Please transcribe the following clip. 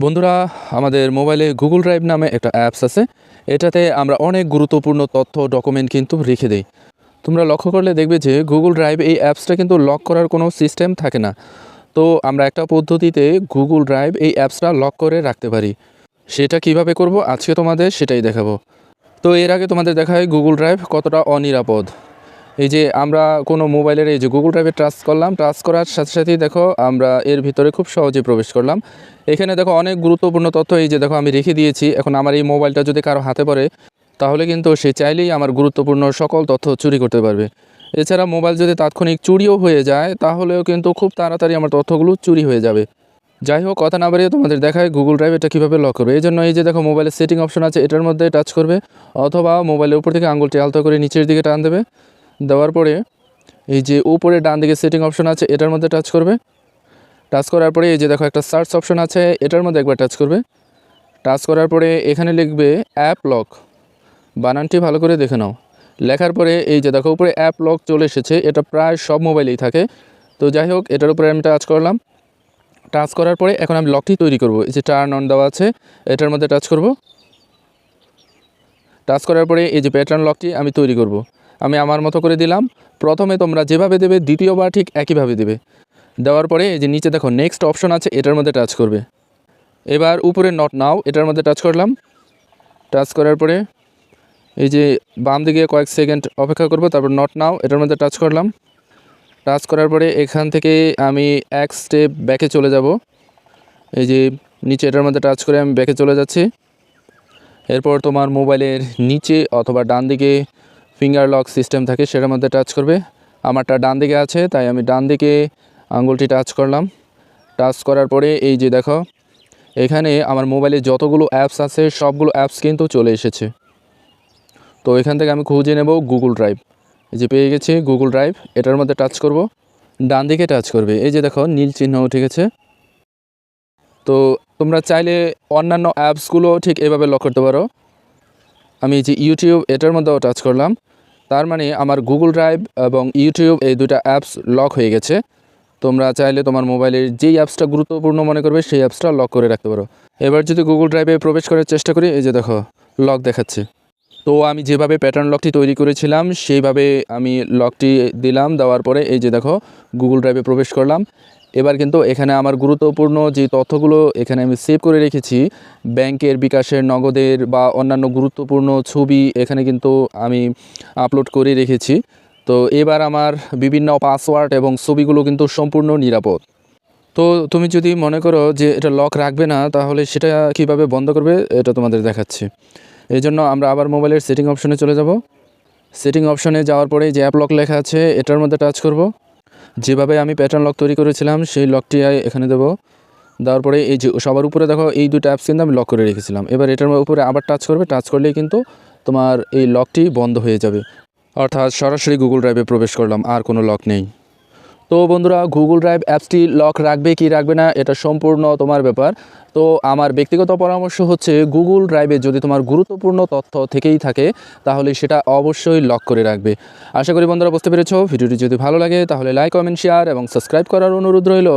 বন্ধুরা, আমাদের মোবাইলে গুগল ড্রাইভ নামে একটা অ্যাপস আছে। এটাতে আমরা অনেক গুরুত্বপূর্ণ তথ্য, ডকুমেন্ট কিন্তু রেখে দিই। তোমরা লক্ষ্য করলে দেখবে যে গুগল ড্রাইভ এই অ্যাপসটা কিন্তু লক করার কোনো সিস্টেম থাকে না। তো আমরা একটা পদ্ধতিতে গুগল ড্রাইভ এই অ্যাপসটা লক করে রাখতে পারি। সেটা কীভাবে করব? আজকে তোমাদের সেটাই দেখাবো। তো এর আগে তোমাদের দেখায় গুগল ড্রাইভ কতটা অনিরাপদ। এই যে আমরা কোনো মোবাইলের এই যে গুগল ড্রাইভে ট্রাস করলাম ট্রাস করার সাথে সাথেই দেখো আমরা এর ভিতরে খুব সহজে প্রবেশ করলাম। এখানে দেখো অনেক গুরুত্বপূর্ণ তথ্য এই যে দেখো আমি রেখে দিয়েছি। এখন আমার এই মোবাইলটা যদি কারও হাতে পড়ে, তাহলে কিন্তু সে চাইলেই আমার গুরুত্বপূর্ণ সকল তথ্য চুরি করতে পারবে। এছাড়া মোবাইল যদি তাৎক্ষণিক চুরিও হয়ে যায়, তাহলেও কিন্তু খুব তাড়াতাড়ি আমার তথ্যগুলো চুরি হয়ে যাবে। যাই হোক, কথা না বাড়িয়ে তোমাদের দেখায় গুগল ড্রাইভ এটা কীভাবে লক করবে। এই জন্য এই যে দেখো মোবাইলের সেটিং অপশন আছে, এটার মধ্যে টাচ করবে, অথবা মোবাইলের উপর থেকে আঙুলটি আলতো করে নিচের দিকে টান দেবে। দেওয়ার পরে এই যে উপরে ডান দিকে সেটিং অপশন আছে, এটার মধ্যে টাচ করবে। টাচ করার পরে এই যে দেখো একটা সার্চ অপশন আছে, এটার মধ্যে একবার টাচ করবে। টাচ করার পরে এখানে লিখবে অ্যাপ লক বানানটি ভালো করে দেখে নাও। লেখার পরে এই যে দেখো উপরে অ্যাপ লক চলে এসেছে, এটা প্রায় সব মোবাইলেই থাকে। তো যাই হোক, এটার উপরে আমি টাচ করলাম। টাচ করার পরে এখন আমি লকটি তৈরি করব। এই যে টার্ন অন দেওয়া আছে, এটার মধ্যে টাচ করব। টাচ করার পরে এই যে প্যাটার্ন লকটি আমি তৈরি করব। আমি আমার মতো করে দিলাম। প্রথমে তোমরা যেভাবে দেবে, দ্বিতীয়বার ঠিক একইভাবে দেবে। দেওয়ার পরে এই যে নিচে দেখো নেক্সট অপশন আছে, এটার মধ্যে টাচ করবে। এবার উপরে নট নাও এটার মধ্যে টাচ করলাম। টাচ করার পরে এই যে বাম দিকে কয়েক সেকেন্ড অপেক্ষা করব, তারপর নট নাও এটার মধ্যে টাচ করলাম। টাচ করার পরে এখান থেকে আমি এক স্টেপ ব্যাকে চলে যাব। এই যে নিচে এটার মধ্যে টাচ করে আমি ব্যাকে চলে যাচ্ছি। এরপর তোমার মোবাইলের নিচে অথবা ডান দিকে ফিঙ্গার লক সিস্টেম থাকে, সেটার মধ্যে টাচ করবে। আমারটা ডান দিকে আছে, তাই আমি ডান দিকে আঙুলটি টাচ করলাম। টাচ করার পরে এই যে দেখো, এখানে আমার মোবাইলে যতগুলো অ্যাপস আছে, সবগুলো অ্যাপস কিন্তু চলে এসেছে। তো এখান থেকে আমি খুঁজে নেব গুগল ড্রাইভ এই যে পেয়ে গেছি গুগল ড্রাইভ এটার মধ্যে টাচ করব। ডান দিকে টাচ করবে। এই যে দেখো, নীল চিহ্ন উঠে গেছে। তো তোমরা চাইলে অন্যান্য অ্যাপসগুলো ঠিক এভাবে লক করতে পারো। আমি যে ইউটিউব এটার মধ্যেও টাচ করলাম। তার মানে আমার গুগল ড্রাইভ এবং ইউটিউব এই দুটা অ্যাপস লক হয়ে গেছে। তোমরা চাইলে তোমার মোবাইলের যেই অ্যাপসটা গুরুত্বপূর্ণ মনে করবে, সেই অ্যাপসটা লক করে রাখতে পারো। এবার যদি গুগল ড্রাইভে প্রবেশ করার চেষ্টা করি, এই যে দেখো লক দেখাচ্ছে। তো আমি যেভাবে প্যাটার্ন লকটি তৈরি করেছিলাম, সেইভাবে আমি লকটি দিলাম, দেওয়ার পরে এই যে দেখো গুগল ড্রাইভে প্রবেশ করলাম। এবার কিন্তু এখানে আমার গুরুত্বপূর্ণ যে তথ্যগুলো এখানে আমি সেভ করে রেখেছি, ব্যাংকের বিকাশের, নগদের বা অন্যান্য গুরুত্বপূর্ণ ছবি এখানে কিন্তু আমি আপলোড করে রেখেছি। তো এবার আমার বিভিন্ন পাসওয়ার্ড এবং ছবিগুলো কিন্তু সম্পূর্ণ নিরাপদ। তো তুমি যদি মনে করো যে এটা লক রাখবে না, তাহলে সেটা কীভাবে বন্ধ করবে, এটা তোমাদের দেখাচ্ছি। এই জন্য আমরা আবার মোবাইলের সেটিং অপশনে চলে যাব। সেটিং অপশনে যাওয়ার পরে যে অ্যাপ লক লেখা আছে, এটার মধ্যে টাচ করব। যেভাবে আমি প্যাটার্ন লক তৈরি করেছিলাম, সেই লকটি এখানে দেবো। দেওয়ার পরে এই যে সবার উপরে দেখো, এই দুটো অ্যাপস কিন্তু আমি লক করে রেখেছিলাম। এবার এটার উপরে আবার টাচ করবে টাচ করলেই কিন্তু তোমার এই লকটি বন্ধ হয়ে যাবে। অর্থাৎ সরাসরি গুগল ড্রাইভে প্রবেশ করলাম, আর কোনো লক নেই। তো বন্ধুরা গুগল ড্রাইভ অ্যাপসটি লক রাখবে কি রাখবে না, এটা সম্পূর্ণ তোমার ব্যাপার। তো আমার ব্যক্তিগত পরামর্শ হচ্ছে গুগল ড্রাইভে যদি তোমার গুরুত্বপূর্ণ তথ্য থেকেই থাকে, তাহলে সেটা অবশ্যই লক করে রাখবে। আশা করি বন্ধুরা বুঝতে পেরেছ, ভিডিওটি যদি ভালো লাগে, তাহলে লাইক কমেন্ট শেয়ার এবং সাবস্ক্রাইব করার অনুরোধ রইল।